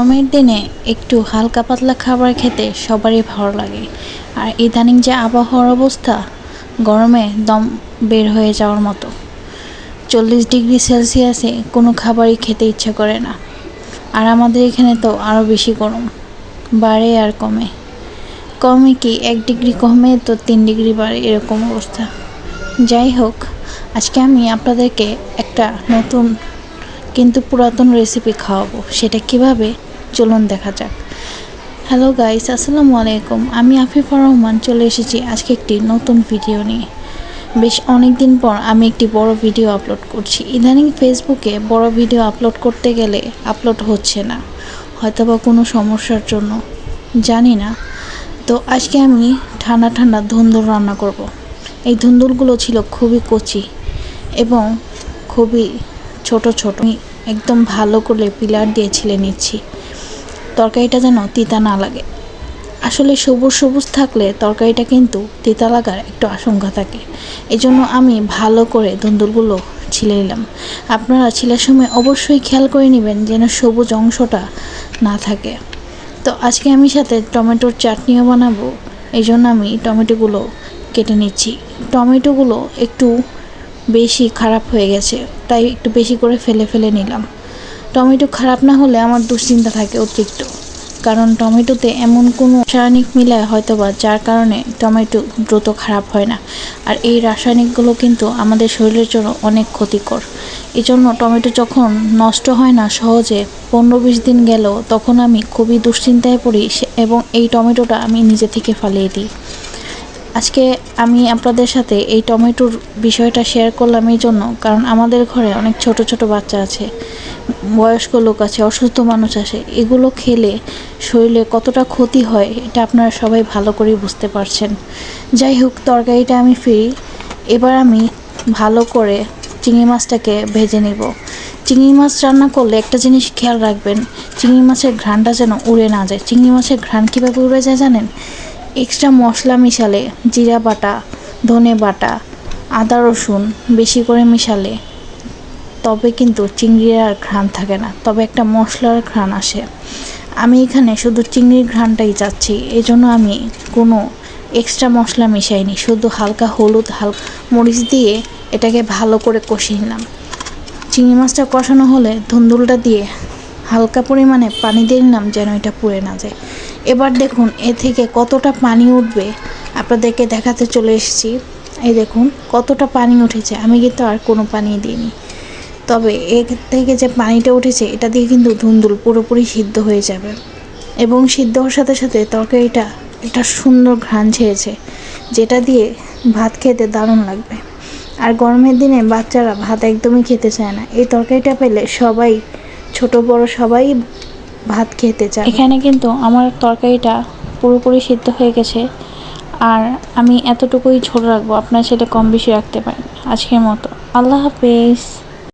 গরমের দিনে একটু হালকা পাতলা খাবার খেতে সবারই ভালো লাগে। আর ইদানিং যে আবহাওয়ার অবস্থা, গরমে দম বের হয়ে যাওয়ার মতো। চল্লিশ ডিগ্রি সেলসিয়াসে কোনো খাবারই খেতে ইচ্ছা করে না। আর আমাদের এখানে তো আরও বেশি গরম, বাড়ে আর কমে। কমে কি এক ডিগ্রি কমে তো তিন ডিগ্রি বাড়ে, এরকম অবস্থা। যাই হোক, আজকে আমি আপনাদেরকে একটা নতুন কিন্তু পুরাতন রেসিপি খাওয়াবো। সেটা কীভাবে চলুন দেখা যাক। হ্যালো গাইস আসসালামু আলাইকুম। আমি আফিফা রহমান, চলে এসেছি আজকে একটি নতুন ভিডিও নিয়ে। বেশ অনেক দিন পর আমি একটি বড় ভিডিও আপলোড করছি। ইদানিং ফেসবুকে বড় ভিডিও আপলোড করতে গেলে আপলোড হচ্ছে না, হয়তোবা কোনো সমস্যার জন্য। জানি না। তো আজকে আমি ঠান্ডা ঠান্ডা ধুন্দুল রান্না করব। এই ধুন্দুলগুলো ছিল খুবই কচি এবং খুবই ছোট ছোট। একদম ভালো করে পিলার দিয়ে ছিলে নিচ্ছি। তরকারিটা যেন তিতা না লাগে। আসলে সবুজ সবুজ থাকলে তরকারিটা কিন্তু তিতা লাগার একটু আশঙ্কা থাকে। এজন্য আমি ভালো করে ধুন্দুলগুলো ছিলে নিলাম। আপনারা ছিলার সময় অবশ্যই খেয়াল করে নেবেন যেন সবুজ অংশটা না থাকে। তো আজকে আমি সাথে টমেটোর চাটনিও বানাবো এই জন্য আমি টমেটোগুলো কেটে নিচ্ছি। টমেটোগুলো একটু বেশি খারাপ হয়ে গেছে, তাই একটু বেশি করে ফেলে ফেলে নিলাম। টমেটো খারাপ না হলে আমার দুশ্চিন্তা থাকে অতিরিক্ত। কারণ টমেটোতে এমন কোনো রাসায়নিক মিলায় হয়তো বা যার কারণে টমেটো দ্রুত খারাপ হয় না। আর এই রাসায়নিকগুলো কিন্তু আমাদের শরীরের জন্য অনেক ক্ষতিকর। এই জন্য টমেটো যখন নষ্ট হয় না সহজে পনেরো বিশ দিন গেল তখন আমি খুবই দুশ্চিন্তায় পড়ি এবং এই টমেটোটা আমি নিজে থেকে ফালিয়ে দিই। আজকে আমি আপনাদের সাথে এই টমেটোর বিষয়টা শেয়ার করলাম এই জন্য, কারণ আমাদের ঘরে অনেক ছোট ছোট বাচ্চা আছে। বয়স্ক লোক আছে, অসুস্থ মানুষ আছে, এগুলো খেলে শরীরে কতটা ক্ষতি হয় এটা আপনারা সবাই ভালো করেই বুঝতে পারছেন। যাই হোক, তরকারিটা আমি ফিরি এবার আমি ভালো করে চিংড়ি মাছটাকে ভেজে নেব। চিংড়ি মাছ রান্না করলে একটা জিনিস খেয়াল রাখবেন, চিংড়ি মাছের ঘ্রাণটা যেন উড়ে না যায়। চিংড়ি মাছের ঘ্রাণ কীভাবে উড়ে যায় জানেন? এক্সট্রা মশলা মিশালে জিরা বাটা, ধনে বাটা, আদা রসুন বেশি করে মিশালে তবে কিন্তু চিংড়ির আর ঘ্রাণ থাকে না, তবে একটা মশলার ঘ্রাণ আসে। আমি এখানে শুধু চিংড়ির ঘ্রাণটাই চাচ্ছি এই জন্য আমি কোনো এক্সট্রা মশলা মিশাইনি, শুধু হালকা হলুদ হালকা মরিচ দিয়ে এটাকে ভালো করে কষিয়ে নিলাম। চিংড়ি মাছটা কষানো হলে ধুন্দুলটা দিয়ে হালকা পরিমাণে পানি দিয়ে নিলাম যেন এটা পুড়ে না যায়। এবার দেখুন, এ থেকে কতটা পানি উঠবে, আপনাদেরকে দেখাতে চলে এসেছি। এই দেখুন, কতটা পানি উঠেছে, আমি কিন্তু আর কোনো পানি দিইনি। তবে এর থেকে যে পানিটা উঠেছে, এটা দিয়ে কিন্তু ধুন্দুল পুরোপুরি সিদ্ধ হয়ে যাবে। এবং সিদ্ধ হওয়ার সাথে সাথে তরকারিটা একটা সুন্দর ঘ্রাণ ছেড়েছে, যেটা দিয়ে ভাত খেতে দারুণ লাগবে। আর গরমের দিনে বাচ্চারা ভাত একদমই খেতে চায় না। এই তরকারিটা পেলে সবাই, ছোট, বড় সবাই ভাত খেতে চায়। এখানে কিন্তু আমার তরকারিটা পুরোপুরি সিদ্ধ হয়ে গেছে। আর আমি এতটুকুই ঝোল রাখব, আপনার সেটা কম বেশি রাখতে পারেন আজকের মতো। আল্লাহ হাফেজ।